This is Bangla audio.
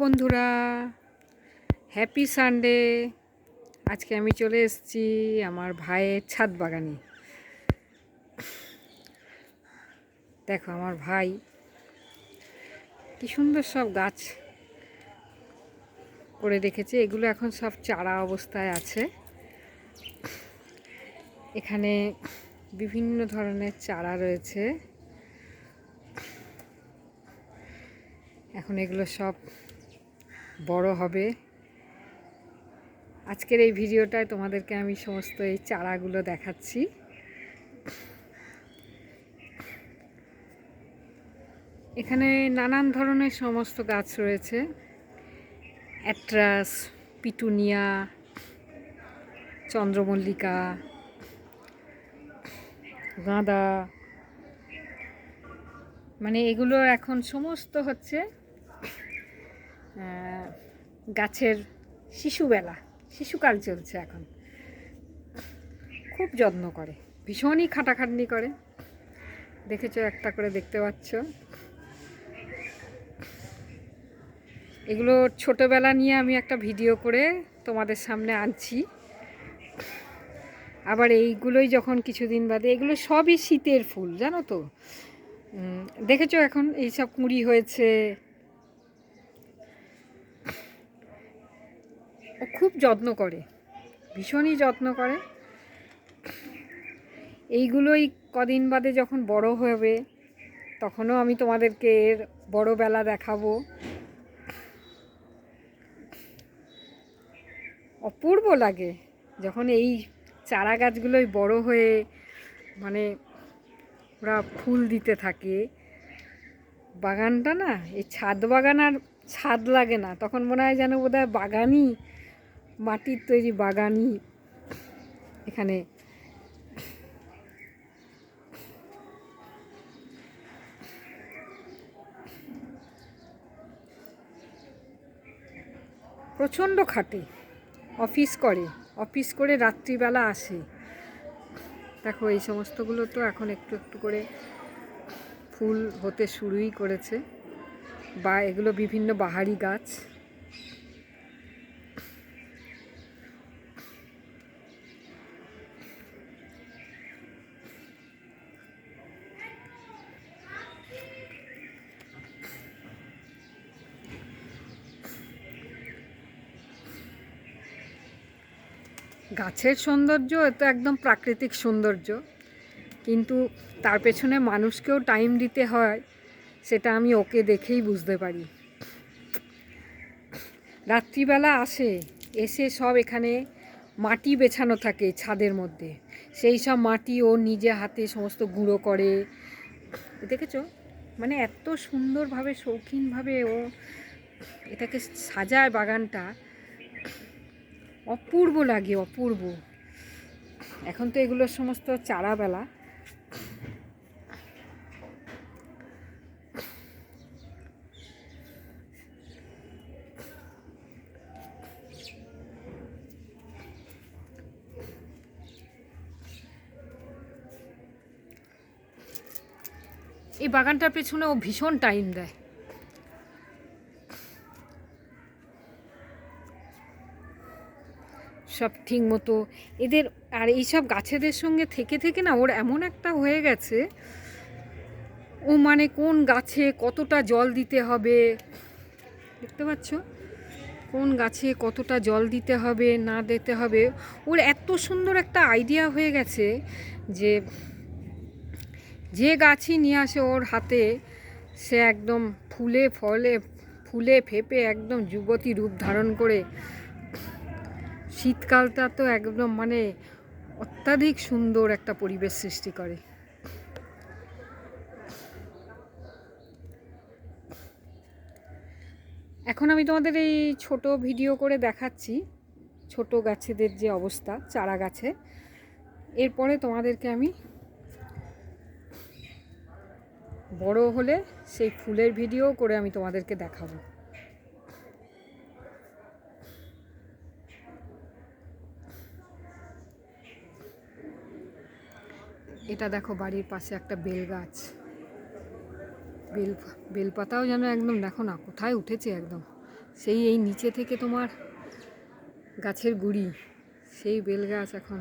বন্ধুরা। হ্যাপি সানডে আজকে আমি চলে এসেছি আমার ভাইয়ের ছাদ বাগানে। দেখো আমার ভাই, কি সুন্দর সব গাছ করে রেখেছে। এগুলো এখন সব চারা অবস্থায় আছে। এখানে বিভিন্ন ধরনের চারা রয়েছে। এখন এগুলো সব বড় হবে। আজকের এই ভিডিওটায় তোমাদেরকে আমি সমস্ত এই চারাগুলো দেখাচ্ছি। এখানে নানান ধরনের সমস্ত গাছ রয়েছে। অ্যাট্রাস, পিটুনিয়া, চন্দ্রমল্লিকা, গাঁদা। মানে এগুলো এখন সমস্ত হচ্ছে গাছের শিশুবেলা, শিশুকাল চলছে এখন। খুব যত্ন করে, ভীষণই খাটাখাটনি করে। দেখেছ, একটা করে দেখতে পাচ্ছ। এগুলো ছোটোবেলা নিয়ে আমি একটা ভিডিও করে তোমাদের সামনে আনছি। আবার এইগুলোই যখন কিছুদিন বাদে, এগুলো সবই শীতের ফুল, জানো তো? দেখেছ এখন এইসব কুঁড়ি হয়েছে ও খুব যত্ন করে, ভীষণই যত্ন করে। এইগুলোই কদিন বাদে যখন বড় হবে, তখনও আমি তোমাদেরকে এর বড়বেলা দেখাবো। অপূর্ব লাগে যখন এই চারা গাছগুলোই বড় হয়ে মানে ওরা ফুল দিতে থাকে। বাগানটা না, এই ছাদ বাগান আর ছাদ লাগে না, তখন মনে হয় যেন বোধহয় বাগানই মাটির তৈরি বাগানই এখানে। প্রচণ্ড খাটে, অফিস করে অফিস করে রাত্রিবেলা আসে। দেখো, এই সমস্তগুলো তো এখন একটু একটু করে ফুল হতে শুরুই করেছে। বা, এগুলো বিভিন্ন বাহারি গাছ। গাছের সৌন্দর্য তো একদম প্রাকৃতিক সৌন্দর্য। কিন্তু তার পেছনে মানুষকেও টাইম দিতে হয়, সেটা আমি ওকে দেখেই বুঝতে পারি। রাত্রিবেলা আসে, এসে সব এখানে মাটি বেছানো থাকে ছাদের মধ্যে। সেই সব মাটি ও নিজে হাতে সমস্ত গুঁড়ো করে। দেখেছ? মানে এত সুন্দরভাবে, শৌখিনভাবে ও এটাকে সাজায় বাগানটা। অপূর্ব লাগে, অপূর্ব। এখন তো এগুলোর সমস্ত চারাবেলা। এই বাগানটার পেছনে ও ভীষণ টাইম দেয়। সব ঠিক মতো। এদের, আর এইসব গাছেদের সঙ্গে থেকে থেকে না ওর এমন একটা হয়ে গেছে। ও মানে কোন গাছে কতটা জল দিতে হবে? দেখতে পাচ্ছ? কোন গাছে কতটা জল দিতে হবে, না দিতে হবে? ওর এত সুন্দর একটা আইডিয়া হয়ে গেছে যে যে গাছই নিয়ে আসে ওর হাতে, সে একদম ফুলে, ফলে, ফুলে, ফেপে একদম যুবতী রূপ ধারণ করে শীতকালটা তো একদম মানে অত্যাধিক সুন্দর একটা পরিবেশ সৃষ্টি করে। এখন আমি তোমাদের এই ছোট ভিডিও করে দেখাচ্ছি, ছোট গাছেদের যে অবস্থা, চারা গাছে। এরপরে তোমাদেরকে আমি বড় হলে সেই ফুলের ভিডিও করে আমি তোমাদেরকে দেখাবো। এটা দেখো বাড়ির পাশে একটা বেল গাছ বেল, বেলপাতাও যেন একদম দেখো না কোথায় উঠেছে একদম। সেই এই নিচে থেকে তোমার গাছের গুড়ি, সেই বেল গাছ এখন